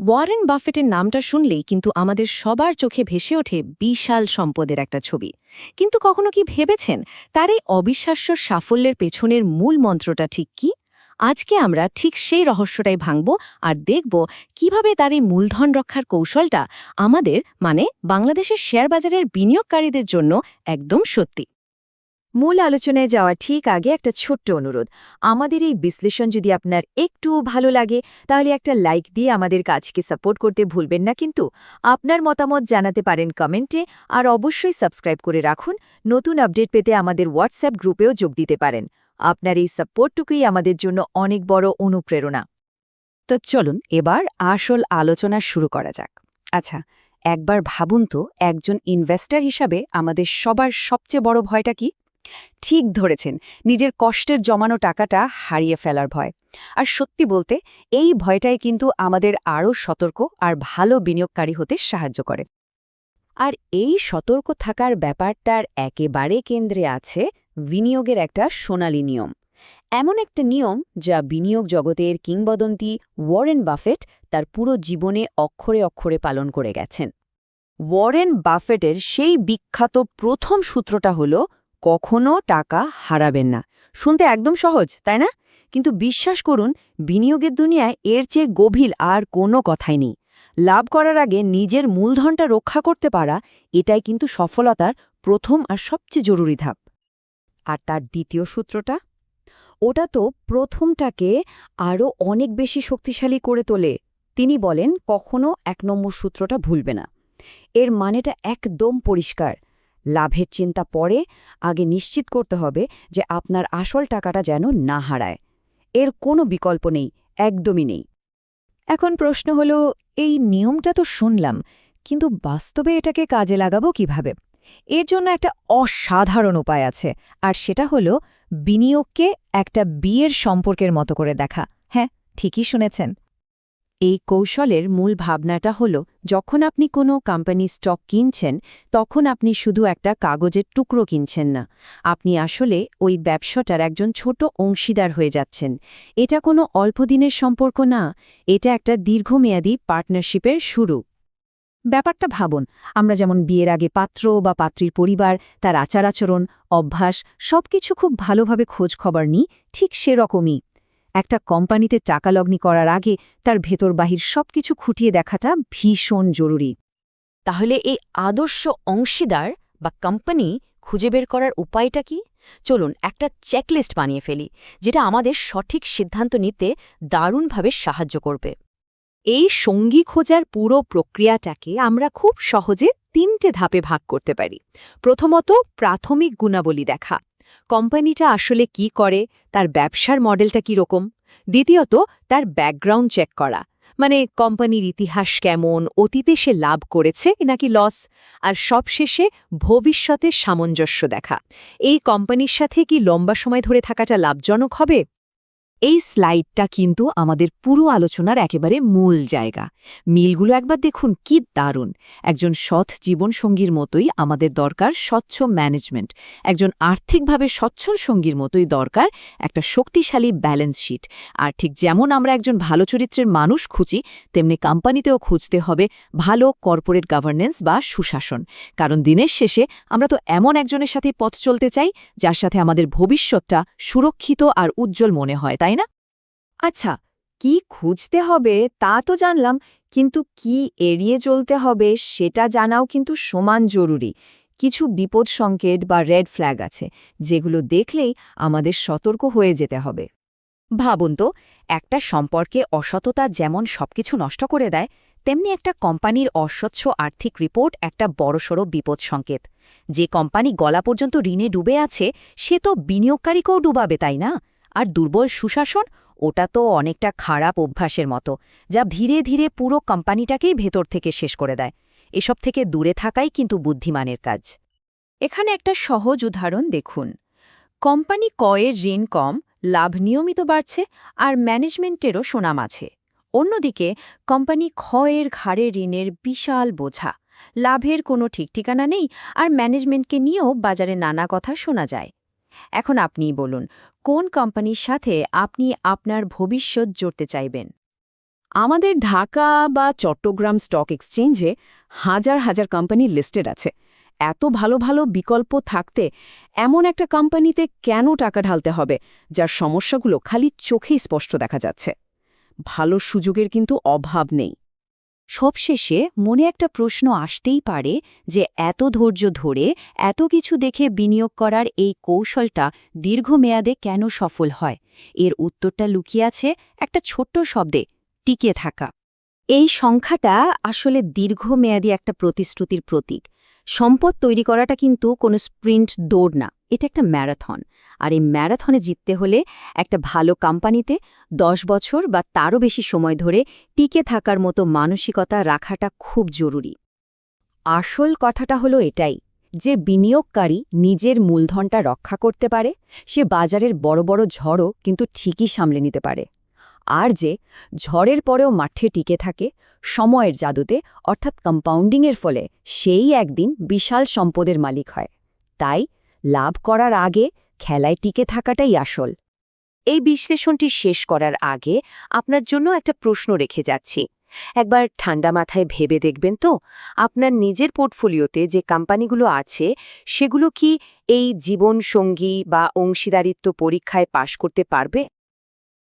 Warren বাফেটের নামটা শুনলেই কিন্তু আমাদের সবার চোখে ভেসে ওঠে বিশাল সম্পদের একটা ছবি। কিন্তু কখনো কি ভেবেছেন তার এই অবিশ্বাস্য সাফল্যের পেছনের মূল মন্ত্রটা ঠিক কি? আজকে আমরা ঠিক সেই রহস্যটাই ভাঙব আর দেখব কীভাবে তার এই মূলধন রক্ষার কৌশলটা আমাদের মানে বাংলাদেশের শেয়ার বাজারের বিনিয়োগকারীদের জন্য একদম সত্যি। মূল আলোচনায় যাওয়ার ঠিক আগে একটা ছোট্ট অনুরোধ। আমাদের এই বিশ্লেষণ যদি আপনার একটু ভালো লাগে, তাহলে একটা লাইক দিয়ে আমাদের কাজকে সাপোর্ট করতে ভুলবেন না কিন্তু। আপনার মতামত জানাতে পারেন কমেন্টে আর অবশ্যই সাবস্ক্রাইব করে রাখুন। নতুন আপডেট পেতে আমাদের হোয়াটসঅ্যাপ গ্রুপেও যোগ দিতে পারেন। আপনার এই সাপোর্টটুকুই আমাদের জন্য অনেক বড় অনুপ্রেরণা। তো চলুন এবার আসল আলোচনা শুরু করা যাক। আচ্ছা একবার ভাবুন তো, একজন ইনভেস্টর হিসাবে আমাদের সবার সবচেয়ে বড় ভয়টা কি? ঠিক ধরেছেন, নিজের কষ্টের জমানো টাকাটা হারিয়ে ফেলার ভয়। আর সত্যি বলতে, এই ভয়টাই কিন্তু আমাদের আরও সতর্ক আর ভালো বিনিয়োগকারী হতে সাহায্য করে। আর এই সতর্ক থাকার ব্যাপারটার একেবারে কেন্দ্রে আছে বিনিয়োগের একটা সোনালী নিয়ম। এমন একটা নিয়ম যা বিনিয়োগ জগতের কিংবদন্তি ওয়ারেন বাফেট তার পুরো জীবনে অক্ষরে অক্ষরে পালন করে গেছেন। ওয়ারেন বাফেটের সেই বিখ্যাত প্রথম সূত্রটা হল কখনো টাকা হারাবেন না। শুনতে একদম সহজ, তাই না? কিন্তু বিশ্বাস করুন, বিনিয়োগের দুনিয়ায় এর চেয়ে গভীর আর কোনো কথাই নেই। লাভ করার আগে নিজের মূলধনটা রক্ষা করতে পারা, এটাই কিন্তু সফলতার প্রথম আর সবচেয়ে জরুরি ধাপ। আর তার দ্বিতীয় সূত্রটা? ওটা তো প্রথমটাকে আরও অনেক বেশি শক্তিশালী করে তোলে। তিনি বলেন, কখনো এক নম্বর সূত্রটা ভুলবে না। এর মানেটা একদম পরিষ্কার। লাভের চিন্তা পরে আগে নিশ্চিত করতে হবে যে আপনার আসল টাকাটা যেন না হারায়। এর কোনো বিকল্প নেই, একদমই নেই। এখন প্রশ্ন হলো, এই নিয়মটা তো শুনলাম, কিন্তু বাস্তবে এটাকে কাজে লাগাবো কীভাবে? এর জন্য একটা অসাধারণ উপায় আছে, আর সেটা হলো বিনিয়োগকে একটা বিয়ের সম্পর্কের মতো করে দেখা। হ্যাঁ ঠিকই শুনেছেন। এই কৌশলের মূল ভাবনাটা হল, যখন আপনি কোনো কোম্পানি স্টক কিনছেন, তখন আপনি শুধু একটা কাগজের টুকরো কিনছেন না। আপনি আসলে ওই ব্যবসাটার একজন ছোট অংশীদার হয়ে যাচ্ছেন। এটা কোনো অল্প দিনের সম্পর্ক না, এটা একটা দীর্ঘমেয়াদী পার্টনারশিপের শুরু। ব্যাপারটা ভাবুন, আমরা যেমন বিয়ের আগে পাত্র বা পাত্রীর পরিবার, তার আচার আচরণ অভ্যাস, সবকিছু খুব ভালোভাবে খোঁজ খবর নিই, ঠিক সেরকমই। একটা কোম্পানিতে টাকা লগ্নি করার আগে তার ভেতর বাহির সবকিছু খুঁটিয়ে দেখাটা ভীষণ জরুরি। তাহলে এই আদর্শ অংশীদার বা কোম্পানি খুঁজে বের করার উপায়টা কি? চলুন একটা চেকলিস্ট বানিয়ে ফেলি, যেটা আমাদের সঠিক সিদ্ধান্ত নিতে দারুণভাবে সাহায্য করবে। এই সঙ্গী খোঁজার পুরো প্রক্রিয়াটাকে আমরা খুব সহজে তিনটে ধাপে ভাগ করতে পারি। প্রথমত প্রাথমিক গুণাবলী দেখা। কোম্পানিটা আসলে কি করে, তার ব্যবসার মডেলটা কি রকম দ্বিতীয়ত তার ব্যাকগ্রাউন্ড চেক করা মানে কোম্পানির ইতিহাস কেমন, অতীতে সে লাভ করেছে নাকি লস, আর সবশেষে ভবিষ্যতের সামঞ্জস্য দেখা। এই কোম্পানির সাথে কি লম্বা সময় ধরে থাকাটা লাভজনক হবে? এই স্লাইডটা কিন্তু আমাদের পুরো আলোচনার একেবারে মূল জায়গা। মিলগুলো একবার দেখুন, কি দারুণ! একজন সৎ জীবনসঙ্গীর মতোই আমাদের দরকার স্বচ্ছ ম্যানেজমেন্ট একজন আর্থিকভাবে সচ্ছল সঙ্গীর মতোই দরকার একটা শক্তিশালী ব্যালেন্স শিট আর ঠিক যেমন আমরা একজন ভালো চরিত্রের মানুষ খুঁজি, তেমনি কোম্পানিতেও খুঁজতে হবে ভালো কর্পোরেট গভর্নেন্স বা সুশাসন। কারণ দিনের শেষে আমরা তো এমন একজনের সাথে পথ চলতে চাই, যার সাথে আমাদের ভবিষ্যৎটা সুরক্ষিত আর উজ্জ্বল মনে হয়, তাই আচ্ছা কি খুঁজতে হবে তা তো জানলাম, কিন্তু কি এড়িয়ে চলতে হবে সেটা জানাও কিন্তু সমান জরুরি। কিছু বিপদ সংকেত বা রেড ফ্ল্যাগ আছে, যেগুলো দেখলেই আমাদের সতর্ক হয়ে যেতে হবে। ভাবুন তো, একটা সম্পর্কে অসততা যেমন সবকিছু নষ্ট করে দেয়, তেমনি একটা কোম্পানির অস্বচ্ছ আর্থিক রিপোর্ট একটা বড়সড় বিপদ সংকেত। যে কোম্পানি গলা পর্যন্ত ঋণে ডুবে আছে, সে তো বিনিয়োগকারীকেও ডুবাবে, তাই না? আর দুর্বল সুশাসন ওটা তো অনেকটা খারাপ অভ্যাসের মতো, যা ধীরে ধীরে পুরো কোম্পানিটাকেই ভেতর থেকে শেষ করে দেয়। এসব থেকে দূরে থাকাই কিন্তু বুদ্ধিমানের কাজ। এখানে একটা সহজ উদাহরণ দেখুন। কোম্পানি কয়ের ঋণ কম, লাভ নিয়মিত বাড়ছে আর ম্যানেজমেন্টেরও সুনাম আছে। অন্যদিকে, কোম্পানি ক্ষয়ের ঘাড়ে ঋণের বিশাল বোঝা। লাভের কোনো ঠিকঠিকানা নেই আর ম্যানেজমেন্টকে নিয়েও বাজারে নানা কথা শোনা যায়। এখন আপনিই বলুন, কোন কোম্পানির সাথে আপনি আপনার ভবিষ্যৎ জড়তে চাইবেন? আমাদের ঢাকা বা চট্টগ্রাম স্টক এক্সচেঞ্জে হাজার হাজার কোম্পানি লিস্টেড আছে। এত ভালো ভালো বিকল্প থাকতে এমন একটা কোম্পানিতে কেন টাকা ঢালতে হবে, যার সমস্যাগুলো খালি চোখেই স্পষ্ট দেখা যাচ্ছে? ভালো সুযোগের কিন্তু অভাব নেই। সবশেষে মনে একটা প্রশ্ন আসতেই পারে যে এত ধৈর্য ধরে এত কিছু দেখে বিনিয়োগ করার এই কৌশলটা দীর্ঘমেয়াদে কেন সফল হয়? এর উত্তরটা লুকিয়ে আছে একটা ছোট্ট শব্দে টিকে থাকা। এই সংখ্যাটা আসলে দীর্ঘমেয়াদী একটা প্রতিশ্রুতির প্রতীক। সম্পদ তৈরি করাটা কিন্তু কোনো স্প্রিন্ট দৌড় না। এটা একটা ম্যারাথন। আর এই ম্যারাথনে জিততে হলে একটা ভালো কোম্পানিতে দশ বছর বা তারও বেশি সময় ধরে টিকে থাকার মতো মানসিকতা রাখাটা খুব জরুরি। আসল কথাটা হলো এটাই, যে বিনিয়োগকারী নিজের মূলধনটা রক্ষা করতে পারে, সে বাজারের বড় বড় ঝড়ও কিন্তু ঠিকই সামলে নিতে পারে। আর যে ঝড়ের পরেও মাঠে টিকে থাকে, সময়ের জাদুতে, অর্থাৎ কম্পাউন্ডিংয়ের ফলে, সেই একদিন বিশাল সম্পদের মালিক হয়। তাই লাভ করার আগে খেলায় টিকে থাকাটাই আসল। এই বিশ্লেষণটি শেষ করার আগে আপনার জন্য একটা প্রশ্ন রেখে যাচ্ছি। একবার ঠান্ডা মাথায় ভেবে দেখবেন তো, আপনার নিজের পোর্টফোলিওতে যে কোম্পানিগুলো আছে, সেগুলো কি এই জীবনসঙ্গী বা অংশীদারিত্ব পরীক্ষায় পাশ করতে পারবে?